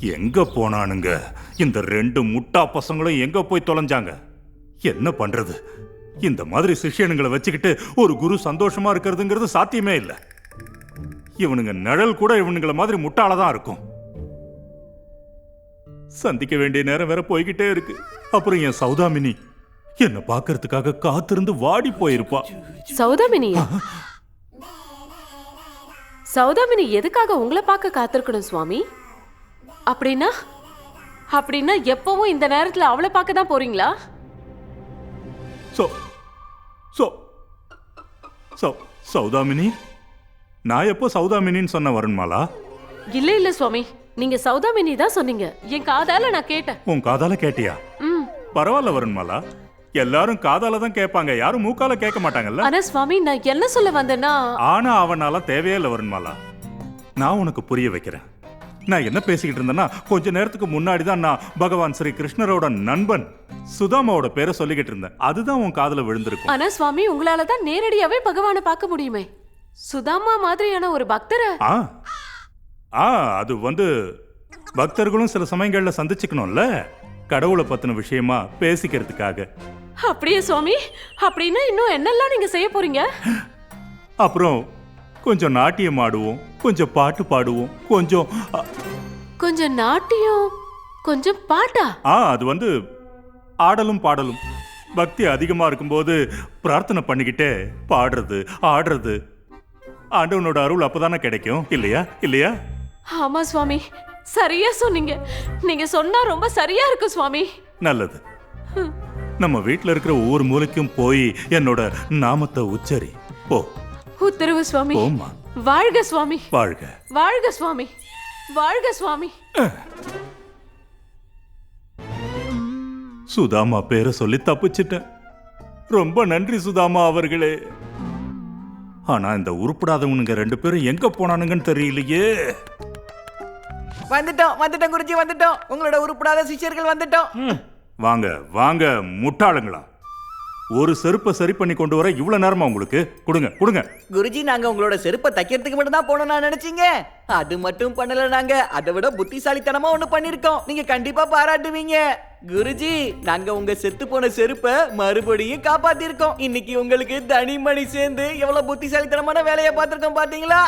எங்க போனானுங்க? இந்த ரெண்டு முட்டா பசங்களும் எங்க போய் தொலைஞ்சாங்க? என்ன பண்றது? இந்த மாதிரி சிஷ்யனுங்களை வச்சுக்கிட்டு ஒரு குரு சந்தோஷமா இருக்கிறதுங்கிறது சாத்தியமே இல்லை. இவனுங்க நிழல் கூட இவனுங்கள மாதிரி முட்டாள தான் இருக்கும். சந்திக்க வேண்டிய நேரம் வேற போய்கிட்டே இருக்கு. அப்புறம் என் சௌதாமினி என்ன பார்க்கறதுக்காக காத்திருந்து வாடி போயிருப்பா. சௌதாமினியா? சௌதாமினி எதுக்காக உங்களை பார்க்க காத்திருக்கணும் சுவாமி? அப்படின்னா? அப்படின்னா எப்பவும் இந்த நேரத்துல அவளை பார்க்க தான் போறீங்களா? சோ சோ சௌ சௌதாமினி? நான் எப்போ சௌதாமினின்னு சொன்ன வருண்மாலா இல்ல இல்ல சுவாமி. நீங்க சௌதாமினி தான் சொன்னீங்க. என் காதால நான் கேட்டேன். உன் காதால கேட்டியா? ம். பரவாயில்ல வருண்மாலா எல்லாரும் காதால தான் கேட்பாங்க. யாரும் மூக்கால கேட்க மாட்டாங்கல்ல? ஆனா சுவாமி நான் என்ன சொல்ல வந்தேன்னா ஆனா அவனால தேவையே இல்லை வருண்மாலா நான் உனக்கு புரிய வைக்கிறேன். நான் என்ன பேசிக்கிட்டு இருந்தேன்னா கொஞ்ச நேரத்துக்கு முன்னாடி தான் நான் பகவான் ஸ்ரீ கிருஷ்ணரோட நண்பன் சுதாமாவோட பேரை சொல்லிக்கிட்டு இருந்தேன். அதுதான் உன் காதுல விழுந்திருக்கும். ஆனா சுவாமி உங்களால தான் நேரடியாவே பகவானை பார்க்க முடியுமே. சுதாமா மாதிரியான ஒரு பக்தரை? ஆ. ஆ அது வந்து பக்தர்களும் சில சமயங்கள்ல சந்திச்சுக்கணும்ல. கடவுளை பத்தின விஷயமா பேசிக்கிறதுக்காக. அப்படியே சுவாமி? அப்படின்னா இன்னும் என்னெல்லாம் நீங்க செய்ய போறீங்க? அப்புறம் கொஞ்சம் நாட்டியம் ஆடுவோம் கொஞ்சம் பாட்டு பாடுவோம் கொஞ்சம் கொஞ்சம் நாட்டியம் கொஞ்சம் பாட்டா? ஆ அது வந்து ஆடலும் பாடலும். பக்தி அதிகமா இருக்கும்போது பிரார்த்தனை பண்ணிக்கிட்டே பாடுறது ஆடுறது. ஆண்டவனோட அருள் அப்பதானே கிடைக்கும் இல்லையா? இல்லையா? ஆமா சுவாமி சரியா சொன்னீங்க. நீங்க சொன்னா ரொம்ப சரியா இருக்கு சுவாமி. நல்லது. நம்ம வீட்ல இருக்கிற ஒவ்வொரு மூலைக்கும் போய் என்னோட நாமத்தை உச்சரி. போ. உத்தரவு சுவாமி. போம்மா. வாழ்க சுவாமி. வாழ்க. வாழ்க சுவாமி. வாழ்க சுவாமி. சுதாமா பேரை சொல்லி தப்பிச்சிட்டேன். ரொம்ப நன்றி சுதாமா அவர்களே. ஆனா இந்த உருப்படாதவனுங்க ரெண்டு பேரும் எங்க போனானுங்கன்னு தெரியலையே. வந்துட்டோம் வந்துட்டோம் குருஜி வந்துட்டோம். உங்களோட உருப்படாத சிஷ்யர்கள் வந்துட்டோம். வாங்க வாங்க முட்டாளுங்களா? ஒரு செருப்பை சரி பண்ணி கொண்டு வர இவ்வளவு நேரமா உங்களுக்கு? கொடுங்க கொடுங்க. குருஜி நாங்க உங்களோட செருப்பை தைக்கிறதுக்கு மட்டும் தான் போனோம் நான் நினைச்சீங்க. அது மட்டும் பண்ணல நாங்க. அதை விட புத்திசாலித்தனமா ஒண்ணு பண்ணிருக்கோம் நீங்க கண்டிப்பா பாராட்டுவீங்க. குருஜி நாங்க உங்க செத்து போன செருப்பை மறுபடியும் காப்பாத்திருக்கோம். இன்னைக்கு உங்களுக்கு தனிமணி சேர்ந்து எவ்வளவு புத்திசாலித்தனமான வேலையை பார்த்திருக்கோம் பாத்தீங்களா?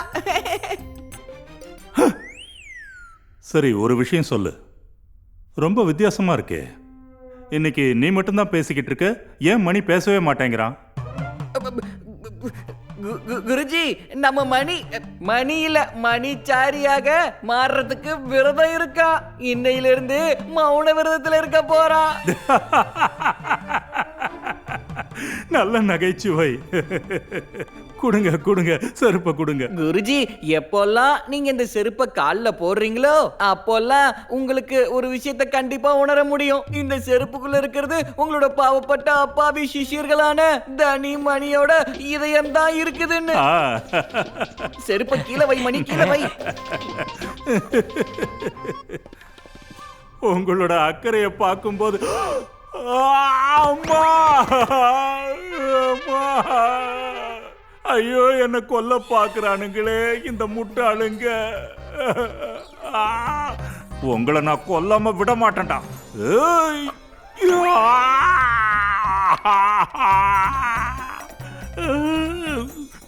சரி ஒரு விஷயம் சொல்லு. ரொம்ப வித்தியாசமா இருக்கே. இன்னைக்கு நீ மட்டும்தான் பேசிக்கிட்டு இருக்க. ஏன் மணி பேசவே மாட்டேங்கிறான்? குருஜி நம்ம மணி மணி இல்ல மணிச்சாரியாக மாறுறதுக்கு விரதம் இருக்கா? இன்னையில இருந்து மௌன விரதத்துல இருக்க போறான் நல்ல நகைச்சுவை. கொடுங்க கொடுங்க செருப்பை கொடுங்க. குருஜி எப்போல்லாம் நீங்க இந்த செருப்பை கால்ல போடுறீங்களோ அப்போல்லாம் உங்களுக்கு ஒரு விஷயத்தை கண்டிப்பா உணர முடியும். இந்த செருப்புக்குள்ள இருக்கிறது உங்களோட பாவப்பட்ட அப்பாவி சிஷியர்களான தனி மணியோட இதயம் தான் இருக்குதுன்னு. ஆ, செருப்பை கீழே வை மணி கீழே வை. உங்களோட அக்கறையை பார்க்கும்போது அம்மா அம்மா. ஐயோ என்ன கொல்ல பாக்குறானுங்களே இந்த முட்டாளுங்க. உங்களை நான் கொல்லாம விட மாட்டேன்டா.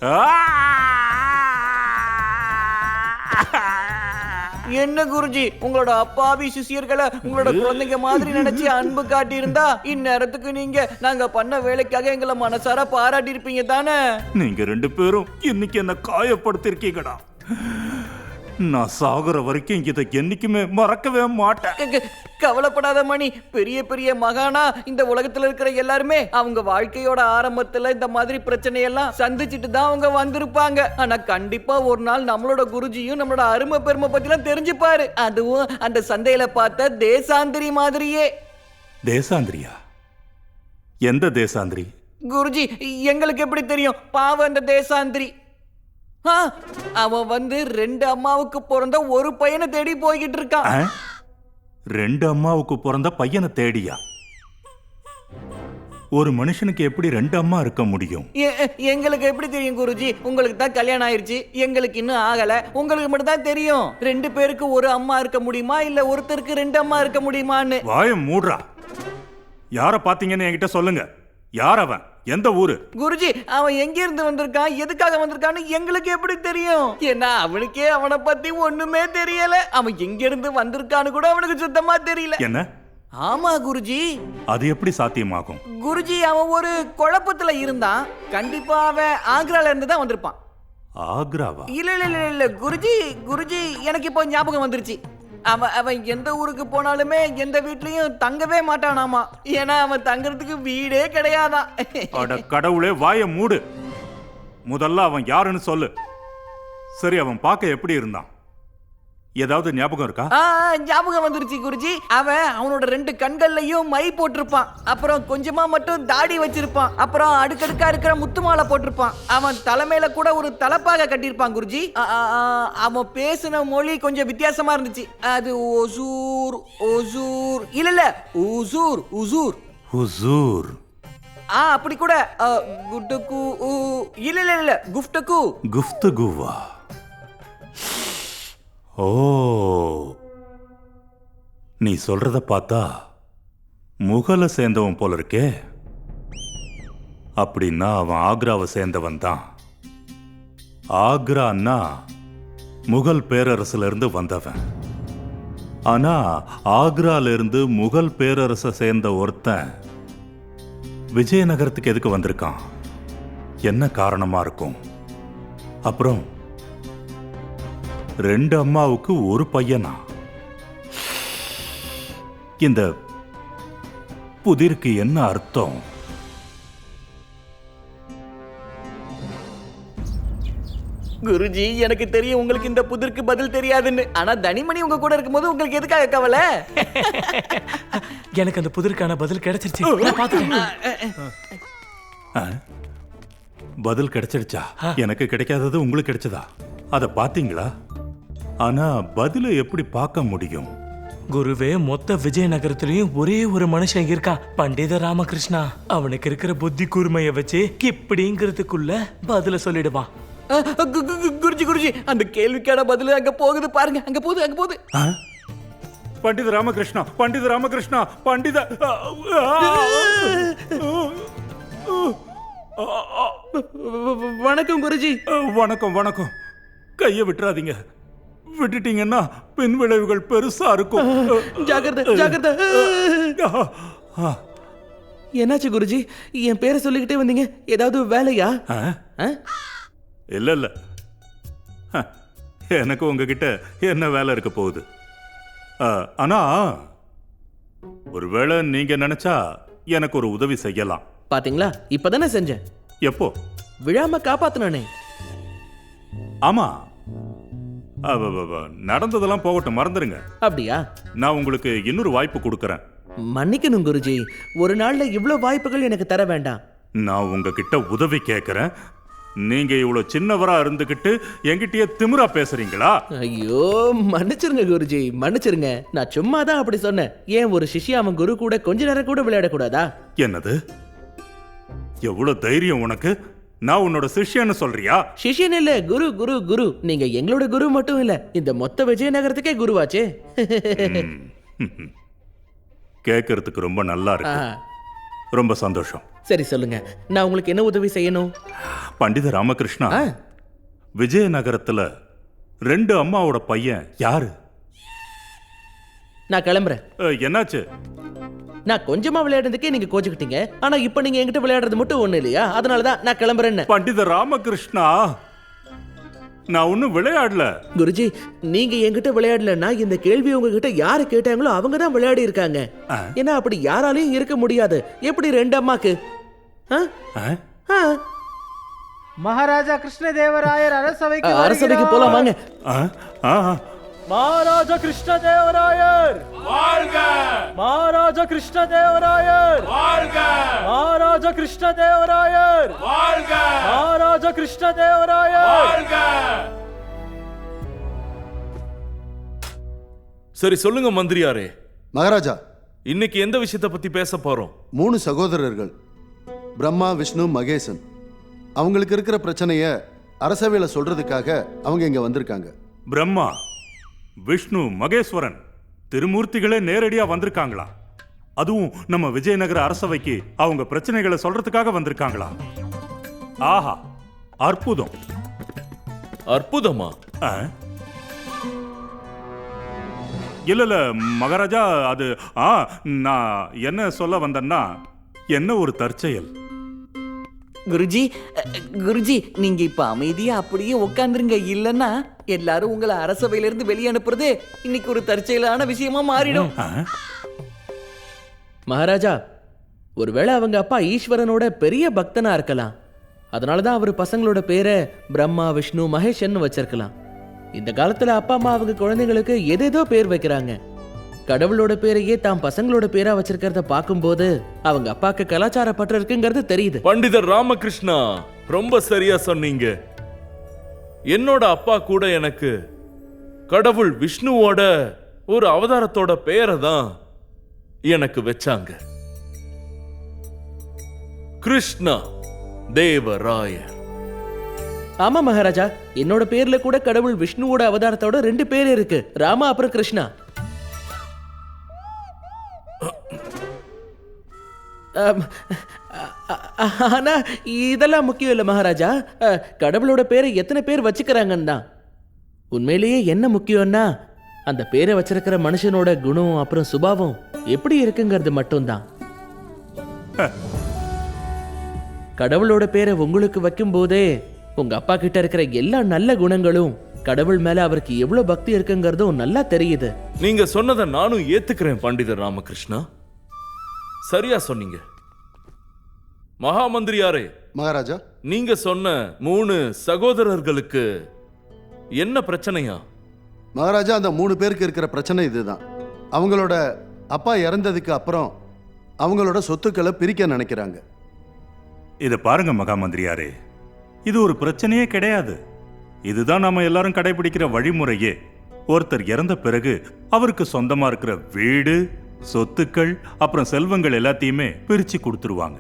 ஆ. என்ன குருஜி? உங்களோட அப்பாவி சிஷியர்களை உங்களோட குழந்தைங்க மாதிரி நினைச்சு அன்பு காட்டி இருந்தா இந்நேரத்துக்கு நீங்க நாங்க பண்ண வேலைக்காக எங்களை மனசார பாராட்டி இருப்பீங்க தானே? நீங்க ரெண்டு பேரும் இன்னைக்கு என்ன காயப்படுத்திருக்கீங்கடா நான் சாகுற வரைக்கும் இதை என்னைக்குமே மறக்கவே மாட்டேன். கவலைப்படாத மணி. பெரிய பெரிய மகானா இந்த உலகத்துல இருக்கிற எல்லாருமே அவங்க வாழ்க்கையோட ஆரம்பத்துல இந்த மாதிரி பிரச்சனையெல்லாம் சந்திச்சுட்டு தான் அவங்க வந்திருப்பாங்க. ஆனா கண்டிப்பா ஒரு நாள் நம்மளோட குருஜியும் நம்மளோட அருமை பெருமை பத்திலாம் தெரிஞ்சுப்பாரு. அதுவும் அந்த சந்தையில பார்த்த தேசாந்திரி மாதிரியே. தேசாந்திரியா? எந்த தேசாந்திரி? குருஜி எங்களுக்கு எப்படி தெரியும்? பாவம் அந்த தேசாந்திரி. அவன் வந்து ரெண்டு அம்மாவுக்கு பிறந்த ஒரு பையனை தேடி போய்கிட்டு இருக்கான்? ரெண்டு அம்மாவுக்கு பிறந்த பையனை தேடியா? ஒரு மனுஷனுக்கு எப்படி ரெண்டு அம்மா இருக்க முடியும்? எங்களுக்கு எப்படி தெரியும் குருஜி? உங்களுக்கு தான் கல்யாணம் ஆயிருச்சு. எங்களுக்கு இன்னும் ஆகல. உங்களுக்கு மட்டும் தான் தெரியும். ரெண்டு பேருக்கு ஒரு அம்மா இருக்க முடியுமா? இல்ல ஒருத்தருக்கு ரெண்டு அம்மா இருக்க முடியுமான்னு? வாய மூடுறா. யார பாத்தீங்கன்னு என்கிட்ட சொல்லுங்க. யார் அவன்? எந்த ஊரு? குருஜி அவன் எங்க இருந்து வந்திருக்கான்? எதுக்காக வந்திருக்கான்னு எங்களுக்கு எப்படி தெரியும்? ஏன்னா அவனுக்கே அவனை பத்தி ஒண்ணுமே தெரியல. அவன் எங்க இருந்து வந்திருக்கான்னு கூட அவனுக்கு சுத்தமா தெரியல. என்ன? ஆமா குருஜி. அது எப்படி சாத்தியமாகும்? குருஜி அவன் ஒரு குழப்பத்துல இருந்தான். கண்டிப்பா அவன் ஆக்ரால இருந்து தான் வந்திருப்பான். ஆக்ராவா? இல்ல இல்ல இல்ல இல்ல குருஜி குருஜி எனக்கு இப்போ ஞாபகம் வந்துருச்சு. அவன் அவன் எந்த ஊருக்கு போனாலுமே எந்த வீட்லயும் தங்கவே மாட்டானாமா. ஏன்னா அவன் தங்கறதுக்கு வீடே கிடையாதான். அட கடவுளே வாய மூடு. முதல்ல அவன் யாருன்னு சொல்லு. சரி அவன் பார்க்க எப்படி இருந்தான்? ஏதாவது ஞாபகம் இருக்கா? ஞாபகம் வந்துருச்சு குருஜி. அவன் அவனோட ரெண்டு கண்கள்லயும் மை போட்டிருப்பான். அப்புறம் கொஞ்சமா மட்டும் தாடி வச்சிருப்பான். அப்புறம் அடுக்கடுக்கா இருக்கிற முத்து மாலை போட்டிருப்பான். அவன் தலைமையில கூட ஒரு தலப்பாக கட்டியிருப்பான் குருஜி. அவன் பேசின மொழி கொஞ்சம் வித்தியாசமா இருந்துச்சு. அது ஒசூர் ஒசூர். இல்ல இல்ல உசூர் உசூர். ஹுசூர் ஆ அப்படி கூட குட்டுக்கு இல்ல இல்ல இல்ல குஃப்டக்கு குஃப்து குவா ஓ. நீ சொல்றத பார்த்தா முகலை சேர்ந்தவன் போல இருக்கே. அப்படின்னா அவன் ஆக்ராவை சேர்ந்தவன் தான். ஆக்ரான்னா முகல் பேரரசுலேருந்து வந்தவன். ஆனா ஆக்ராலிருந்து முகல் பேரரசை சேர்ந்த ஒருத்தன் விஜயநகரத்துக்கு எதுக்கு வந்திருக்கான்? என்ன காரணமா இருக்கும்? அப்புறம் ரெண்டு அம்மாவுக்கு ஒரு பையனா? இந்த புதிருக்கு என்ன அர்த்தம்? குருஜி எனக்கு தெரியும் உங்களுக்கு இந்த புதிருக்கு பதில் தெரியாதுன்னு. ஆனா தனிமணி உங்க கூட இருக்கும்போது உங்களுக்கு எதுக்காக கவலை? எனக்கு அந்த புதிருக்கான பதில் கிடைச்சிருச்சு. நான் பாத்துட்டேன்? பதில் கிடைச்சிடுச்சா எனக்கு கிடைக்காதது உங்களுக்கு கிடைச்சதா? அத பாத்தீங்களா ஆனா பதிலை எப்படி பார்க்க முடியும் குருவே மொத்த விஜயநகரத்திலயும் ஒரே ஒரு மனுஷன் இருக்கான் பண்டித ராமகிருஷ்ணா அவனுக்கு இருக்கிற புத்தி கூர்மைய வச்சு இப்படிங்கிறதுக்குள்ள பதில சொல்லிடுவான் குருஜி குருஜி அந்த கேள்விக்கான பதில் அங்க போகுது பாருங்க அங்க போகுது அங்க போகுது ஆ? பண்டித ராமகிருஷ்ணா பண்டித ராமகிருஷ்ணா பண்டித வணக்கம் குருஜி வணக்கம் வணக்கம் கையை விட்டுறாதீங்க விட்டுட்டீங்கன்னா பின் விளைவுகள் பெருசா இருக்கும். ஜாக்கிரதை ஜாக்கிரதை. என்னாச்சு குருஜி? என் பேரை சொல்லிக்கிட்டே வந்தீங்க. ஏதாவது வேலையா? இல்ல இல்ல. எனக்கு உங்ககிட்ட என்ன வேலை இருக்க போகுது? ஆனா ஒருவேளை நீங்க நினைச்சா எனக்கு ஒரு உதவி செய்யலாம். பாத்தீங்களா? இப்பதானே செஞ்சேன். எப்போ? விழாம காப்பாத்தினானே. ஆமா. நடந்ததெல்லாம் போகட்டும் மறந்துடுங்க அப்படியா? நான் உங்களுக்கு இன்னொரு வாய்ப்பு கொடுக்கறேன். மன்னிக்கணும் குருஜி. ஒரு நாள்ல இவ்வளவு வாய்ப்புகள் எனக்கு தர வேண்டாம். நான் உங்ககிட்ட உதவி கேட்கறேன் நீங்க இவ்வளவு சின்னவரா இருந்துகிட்டு என்கிட்டயே திமிரா பேசுறீங்களா? ஐயோ மன்னிச்சிருங்க குருஜி. மன்னிச்சிருங்க. நான் சும்மா தான் அப்படி சொன்னேன். ஏன் ஒரு சிஷ்யா அவன் குரு கூட கொஞ்ச நேரம் கூட விளையாடக்கூடாதா? என்னது? எவ்வளவு தைரியம் உனக்கு? நான் உன்னோட சிஷ்யன்னு சொல்றியா? சிஷ்யன் இல்ல குரு குரு குரு. நீங்க எங்களோட குரு மட்டும் இல்ல இந்த மொத்த விஜயநகரத்துக்கே குருவாச்சே. கேட்கறதுக்கு ரொம்ப நல்லா இருக்கு. ரொம்ப சந்தோஷம். சரி சொல்லுங்க. நான் உங்களுக்கு என்ன உதவி செய்யணும்? பண்டித ராமகிருஷ்ணா விஜயநகரத்துல ரெண்டு அம்மாவோட பையன் யாரு? நான் கிளம்புறேன். என்னாச்சு? நான் கொஞ்சமா விளையாடுறதுக்கே நீங்க கோச்சுக்கிட்டீங்க. ஆனா இப்ப நீங்க என்கிட்ட விளையாடுறது மட்டும் ஒண்ணு இல்லையா? அதனாலதான் நான் கிளம்புறேன்னு. பண்டித ராமகிருஷ்ணா நான் ஒன்னும் விளையாடல. குருஜி நீங்க என்கிட்ட விளையாடலன்னா இந்த கேள்வி உங்ககிட்ட யாரு கேட்டாங்களோ அவங்க தான் விளையாடி இருக்காங்க. ஆ. ஏன்னா அப்படி யாராலையும் இருக்க முடியாது. எப்படி ரெண்டு அம்மாக்கு? ஆ? அஹ்? ஆ. மகாராஜா கிருஷ்ணதேவராயர் அரசவைக்கு அரசவைக்கு போலாம் வாங்க. மகாராஜா கிருஷ்ணதேவராயர்! வாழ்க! மகாராஜா கிருஷ்ணதேவராயர்! வாழ்க! மகாராஜா கிருஷ்ணதேவராயர்! வாழ்க! மகாராஜா கிருஷ்ணதேவராயர்! வாழ்க! சரி சொல்லுங்க மந்திரியாரே. மகாராஜா! இன்னைக்கு எந்த விஷயத்தை பத்தி பேச போறோம்? மூணு சகோதரர்கள் பிரம்மா விஷ்ணு மகேசன். அவங்களுக்கு இருக்கிற பிரச்சனைய அரசவையில சொல்றதுக்காக அவங்க இங்க வந்திருக்காங்க. பிரம்மா விஷ்ணு மகேஸ்வரன் திருமூர்த்திகளே நேரடியா வந்திருக்காங்களா? அதுவும் நம்ம விஜயநகர அரசவைக்கு அவங்க பிரச்சனைகளை சொல்றதுக்காக வந்திருக்காங்களா? ஆஹா அற்புதம். அற்புதமா? ஆ? இல்ல இல்ல மகாராஜா அது ஆ நான் என்ன சொல்ல வந்தேன்னா என்ன ஒரு தற்செயல். குருஜி குருஜி நீங்க இப்ப அமைதியா அப்படியே உட்காந்துருங்க இல்லன்னா எல்லாரும் உங்களை அரசவையில இருந்து வெளியே அனுப்புறது இன்னைக்கு ஒரு தற்செயலான விஷயமா மாறிடும்? மகாராஜா ஒருவேளை அவங்க அப்பா ஈஸ்வரனோட பெரிய பக்தனா இருக்கலாம். அதனால தான் அவர் பசங்களோட பேரை பிரம்மா விஷ்ணு மகேஷன் வச்சிருக்கலாம். இந்த காலத்துல அப்பா அம்மா அவங்க குழந்தைங்களுக்கு எதேதோ பேர் வைக்கிறாங்க. கடவுளோட பேரையே தாம் பசங்களோட பேரா வச்சிருக்கிறத பார்க்கும்போது அவங்க அப்பாக்கு கலாச்சார பற்று இருக்குங்கிறது தெரியுது. பண்டிதர் ராமகிருஷ்ணா ரொம்ப சரியா சொன்னீங்க. என்னோட அப்பா கூட எனக்கு கடவுள் விஷ்ணுவோட ஒரு அவதாரத்தோட பெயரை தான் எனக்கு வச்சாங்க. கிருஷ்ணா தேவராயர் ஆமா மகாராஜா என்னோட பேர்ல கூட கடவுள் விஷ்ணுவோட அவதாரத்தோட ரெண்டு பேர் இருக்கு. ராமா அப்புறம் கிருஷ்ணா. ஆனா இதெல்லாம் முக்கியம் இல்லை மகாராஜா. கடவுளோட பேரை எத்தனை பேர் வச்சுக்கிறாங்கன்னு தான். உண்மையிலேயே என்ன முக்கியம்னா அந்த பேரை வச்சிருக்கிற மனுஷனோட குணம் அப்புறம் சுபாவம் எப்படி இருக்குங்கிறது மட்டும்தான். கடவுளோட பேரை உங்களுக்கு வைக்கும் போதே உங்க அப்பா கிட்ட இருக்கிற எல்லா நல்ல குணங்களும் கடவுள் மேல அவருக்கு எவ்வளவு பக்தி இருக்குங்கிறதும் நல்லா தெரியுது. நீங்க சொன்னதை நானும் ஏத்துக்கிறேன் பண்டிதர் ராமகிருஷ்ணா. சரியா சொன்னீங்க. மகாமந்திரியாரே மகாராஜா. நீங்க சொன்ன மூணு சகோதரர்களுக்கு என்ன பிரச்சனையா? மகாராஜா அந்த மூணு பேருக்கு இருக்கிற பிரச்சனை இதுதான். அவங்களோட அப்பா இறந்ததுக்கு அப்புறம் அவங்களோட சொத்துக்களை பிரிக்க நினைக்கிறாங்க. இத பாருங்க மகாமந்திரியாரே. இது ஒரு பிரச்சனையே கிடையாது. இதுதான் நாம எல்லாரும் கடைபிடிக்கிற வழிமுறையே. ஒருத்தர் இறந்த பிறகு அவருக்கு சொந்தமா இருக்கிற வீடு சொத்துக்கள் அப்புறம் செல்வங்கள் எல்லாத்தையுமே பிரிச்சு கொடுத்துருவாங்க.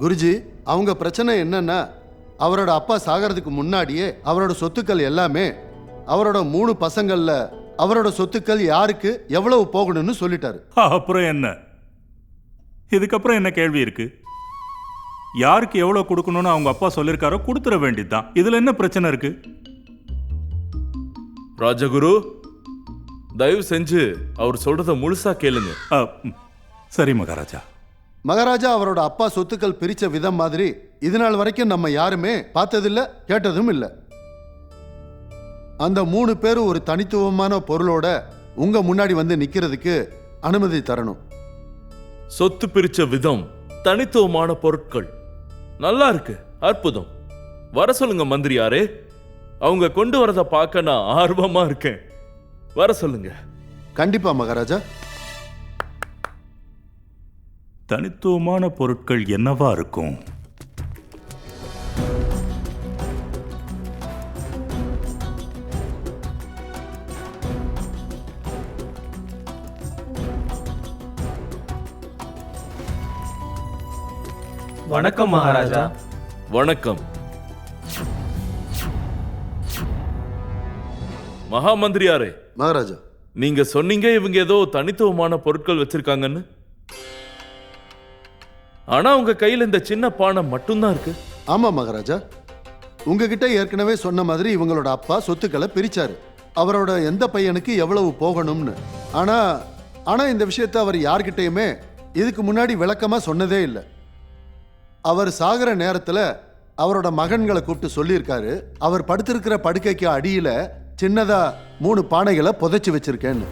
குருஜி அவங்க பிரச்சனை என்னன்னா அவரோட அப்பா சாகிறதுக்கு முன்னாடியே அவரோட சொத்துக்கள் எல்லாமே அவரோட மூணு பசங்கள்ல அவரோட சொத்துக்கள் யாருக்கு எவ்வளவு போகணும்னு சொல்லிட்டாரு. அப்புறம் என்ன? இதுக்கப்புறம் என்ன கேள்வி இருக்கு? யாருக்கு எவ்வளவு கொடுக்கணும்னு அவங்க அப்பா சொல்லிருக்காரோ கொடுத்துட வேண்டியதுதான். இதுல என்ன பிரச்சனை இருக்கு? ராஜகுரு தயவு செஞ்சு அவர் சொல்றத முழுசா கேளுங்க. சரி மகாராஜா. மகாராஜா அவரோட அப்பா சொத்துக்கள் பிரிச்ச விதம் மாதிரி இது நாள் வரைக்கும் நம்ம யாருமே பார்த்ததில்ல கேட்டதும் இல்லை. அந்த மூணு பேரும் ஒரு தனித்துவமான பொருளோட உங்க முன்னாடி வந்து நிக்கிறதுக்கு அனுமதி தரணும். சொத்து பிரிச்ச விதம் தனித்துவமான பொருட்கள். நல்லா இருக்கு அற்புதம். வர சொல்லுங்க மந்திரியாரே. அவங்க கொண்டு வரத பார்க்க நான் ஆர்வமா இருக்கேன். வர சொல்லுங்க. கண்டிப்பா மகாராஜா. தனித்துவமான பொருட்கள் என்னவா இருக்கும்? வணக்கம் மகாராஜா. வணக்கம். மகாமந்திரியாரே மகாராஜா. நீங்க சொன்னீங்க இவங்க ஏதோ தனித்துவமான பொருட்கள் வச்சிருக்காங்கன்னு. ஆனா உங்க கையில இந்த சின்ன பானை மட்டும்தான் இருக்கு. ஆமா மகாராஜா. உங்ககிட்ட ஏற்கனவே சொன்ன மாதிரி இவங்களோட அப்பா சொத்துக்களை பிரிச்சாரு. அவரோட எந்த பையனுக்கு எவ்வளவு போகணும்னு. ஆனா ஆனா இந்த விஷயத்த அவர் யார்கிட்டயுமே இதுக்கு முன்னாடி விளக்கமா சொன்னதே இல்லை. அவர் சாகிற நேரத்துல அவரோட மகன்களை கூப்பிட்டு சொல்லியிருக்காரு. அவர் படுத்திருக்கிற படுக்கைக்கு அடியில சின்னதா மூணு பானைகளை புதைச்சி வச்சிருக்கேன்னு.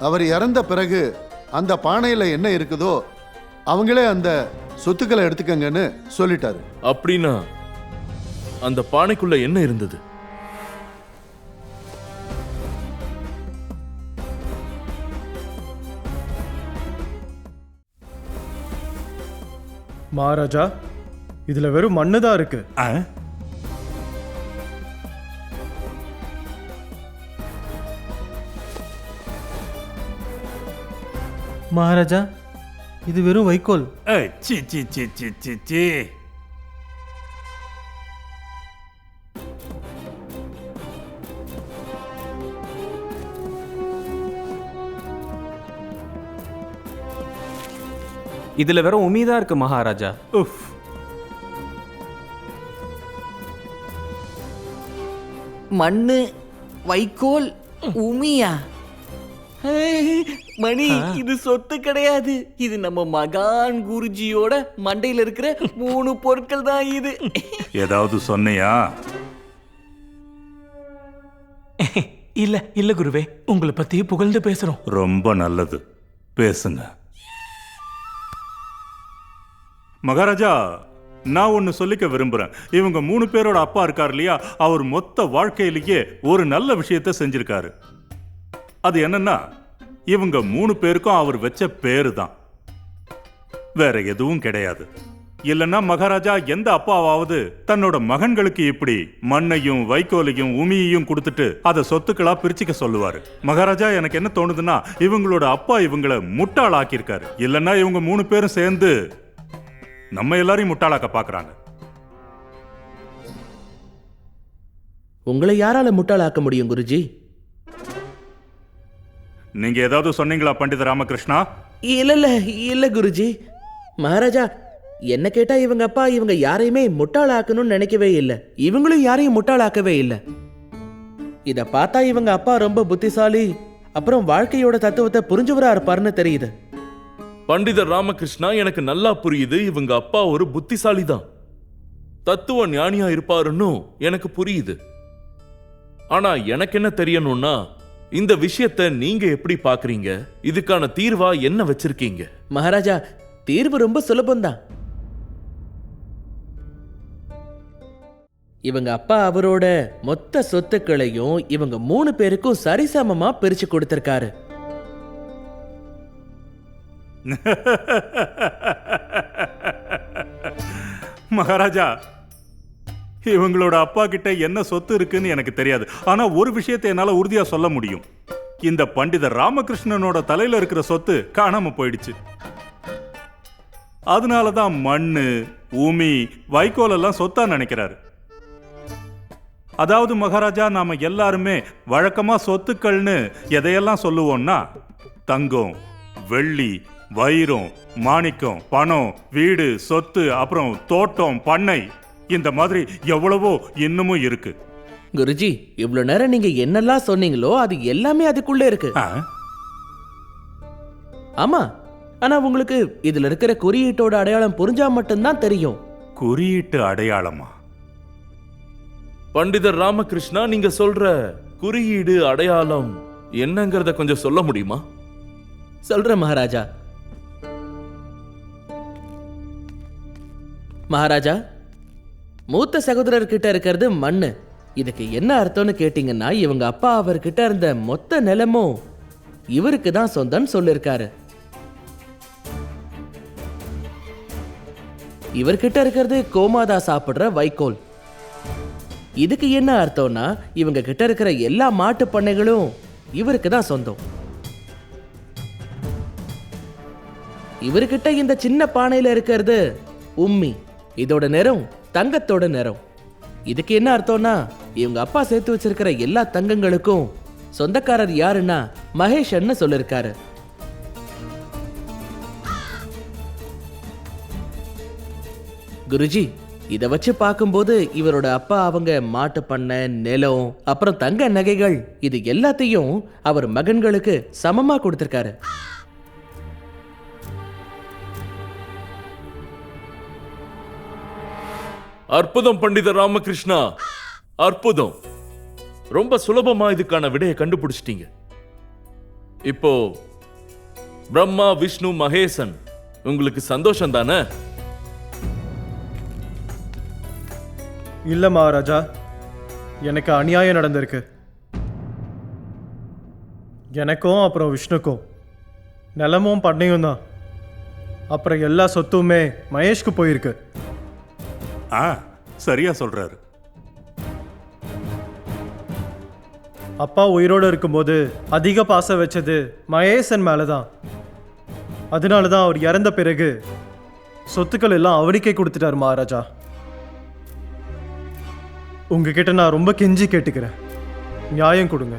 அவர் இறந்த பிறகு அந்த பானையில என்ன இருக்குதோ அவங்களே அந்த சொத்துக்களை எடுத்துக்கங்கன்னு சொல்லிட்டாரு. அப்படின்னா அந்த பானைக்குள்ள என்ன இருந்தது? மகாராஜா இதுல வெறும் மண்ணு தான் இருக்கு? மகாராஜா இது வெறும் வைக்கோல். ஏய், சீ சீ சீ சீ சீ சீ. இதுல வெறும் உமீதா இருக்கு மகாராஜா. உஃப். மண்ணு வைக்கோல் உமியா. ஏய், மணி இது சொத்து கிடையாது. இது நம்ம மகான் குருஜியோட மண்டையில இருக்கிற மூணு பொருட்கள் தான் இது. ஏதாவது சொன்னியா? இல்ல இல்ல குருவே. உங்களை பத்தி புகழ்ந்து பேசுறோம். ரொம்ப நல்லது. பேசுங்க. மகாராஜா நான் ஒன்னு சொல்லிக்க விரும்புறேன். இவங்க மூணு பேரோட அப்பா இருக்கார் இல்லையா? அவர் மொத்த வாழ்க்கையிலேயே ஒரு நல்ல விஷயத்த செஞ்சிருக்காரு. அது என்னன்னா இவங்க மூணு பேருக்கும் அவர் வச்ச பேரு தான் வேற எதுவும் கிடையாது. இல்லைன்னா மகாராஜா எந்த அப்பாவாவது தன்னோட மகன்களுக்கு இப்படி மண்ணையும் வைக்கோலையும் உமியையும் கொடுத்துட்டு அதை சொத்துக்களா பிரிச்சுக்க சொல்லுவாரு. மகாராஜா எனக்கு என்ன தோணுதுன்னா இவங்களோட அப்பா இவங்கள முட்டாளாக்கியிருக்காரு. இல்லைன்னா இவங்க மூணு பேரும் சேர்ந்து நம்ம எல்லாரையும் முட்டாளாக்க பாக்குறாங்க உங்களை யாரால முட்டாளாக்க முடியும் குருஜி? நீங்க ஏதாவது சொன்னீங்களா பண்டித ராமகிருஷ்ணா? இல்ல இல்ல இல்ல குருஜி. மகாராஜா என்ன கேட்டா இவங்க அப்பா இவங்க யாரையுமே முட்டாளாக்கணும்னு நினைக்கவே இல்லை. இவங்களும் யாரையும் முட்டாளாக்கவே இல்லை. இத பார்த்தா இவங்க அப்பா ரொம்ப புத்திசாலி அப்புறம் வாழ்க்கையோட தத்துவத்தை புரிஞ்சவரா இருப்பாருன்னு தெரியுது. பண்டிதர் ராமகிருஷ்ணா எனக்கு நல்லா புரியுது இவங்க அப்பா ஒரு புத்திசாலி தான். தத்துவ ஞானியா இருப்பாருன்னு எனக்கு புரியுது. ஆனா எனக்கு என்ன தெரியணும்னா இந்த விஷயத்தை நீங்க எப்படி பாக்குறீங்க? இதுக்கான தீர்வா என்ன வச்சிருக்கீங்க? மகாராஜா தீர்வு ரொம்ப சுலபம்தான். இவங்க அப்பா அவரோட மொத்த சொத்துக்களையும் இவங்க மூணு பேருக்கும் சரிசமமா பிரிச்சு கொடுத்திருக்காரு. மகாராஜா இவங்களோட அப்பா கிட்ட என்ன சொத்து இருக்குன்னு எனக்கு தெரியாது. ஆனா ஒரு விஷயத்தை என்னால உறுதியா சொல்ல முடியும். இந்த பண்டிதர் ராமகிருஷ்ணனோட தலையில இருக்கிற சொத்து காணாம போயிடுச்சு. அதனாலதான் மண்ணு உமி வைக்கோல் எல்லாம் சொத்தா நினைக்கிறாரு. அதாவது மகாராஜா நாம எல்லாருமே வழக்கமா சொத்துக்கள்னு எதையெல்லாம் சொல்லுவோம்னா தங்கம் வெள்ளி வைரம் மாணிக்கம் பணம் வீடு சொத்து அப்புறம் தோட்டம் பண்ணை இந்த மாதிரி எவ்வளவோ இன்னமும் இருக்கு. குருஜி இவ்வளவு நேரம் நீங்க என்னெல்லாம் சொன்னீங்களோ அது எல்லாமே அதுக்குள்ள இருக்கு. ஆ? ஆமா ஆனா உங்களுக்கு இதுல இருக்கிற குறியீட்டோட அடையாளம் புரிஞ்சா மட்டும்தான் தெரியும். குறியீட்டு அடையாளமா? பண்டிதர் ராமகிருஷ்ணா நீங்க சொல்ற குறியீடு அடையாளம் என்னங்கறத கொஞ்சம் சொல்ல முடியுமா? சொல்றேன் மகாராஜா. மகாராஜா மூத்த சகோதரர் கிட்ட இருக்கிறது மண்ணு. இதுக்கு என்ன அர்த்தம்னு கேட்டிங்கன்னா இவங்க அப்பா அவர்கிட்ட இருந்த மொத்த நிலமும் இவருக்கு தான் சொந்தம்னு சொல்லியிருக்காரு இவர்கிட்ட இருக்கிறது கோமாதா சாப்பிட்ற வைக்கோல். இதுக்கு என்ன அர்த்தம்னா இவங்க கிட்ட இருக்கிற எல்லா மாட்டு பண்ணைகளும் இவருக்கு தான் சொந்தம். இவர்கிட்ட இந்த சின்ன பானையில இருக்கிறது உம்மி. இதோட நிறம் தங்கத்தோட நிறம். இதுக்கு என்ன அர்த்தம்னா இவங்க அப்பா சேர்த்து வச்சிருக்கிற எல்லா தங்கங்களுக்கும் சொந்தக்காரர் யாருன்னா மகேஷன்னு சொல்லிருக்காரு. குருஜி இதை வச்சு பார்க்கும்போது இவரோட அப்பா அவங்க மாட்டு பண்ணை நிலம் அப்புறம் தங்க நகைகள் இது எல்லாத்தையும் அவர் மகன்களுக்கு சமமா கொடுத்திருக்காரு. அற்புதம் பண்டித ராமகிருஷ்ணா. அற்புதம். ரொம்ப சுலபமா இதுக்கான விடையை கண்டுபிடிச்சிட்டீங்க. இப்போ பிரம்மா விஷ்ணு மகேசன் உங்களுக்கு சந்தோஷம் தானே? இல்லை மகாராஜா எனக்கு அநியாயம் நடந்திருக்கு. எனக்கும் அப்புறம் விஷ்ணுக்கும் நிலமும் பண்ணையும் தான். அப்புறம் எல்லா சொத்துமே மகேஷ்க்கு போயிருக்கு. ஆ சரியா சொல்றாரு. அப்பா உயிரோடு இருக்கும்போது அதிக பாசம் வச்சது மகேசன் மேலே தான் அதனால தான் அவர் இறந்த பிறகு சொத்துக்கள் எல்லாம் அவனுக்கே கொடுத்துட்டார் மகாராஜா. உங்ககிட்ட நான் ரொம்ப கெஞ்சி கேட்டுக்கிறேன். நியாயம் கொடுங்க.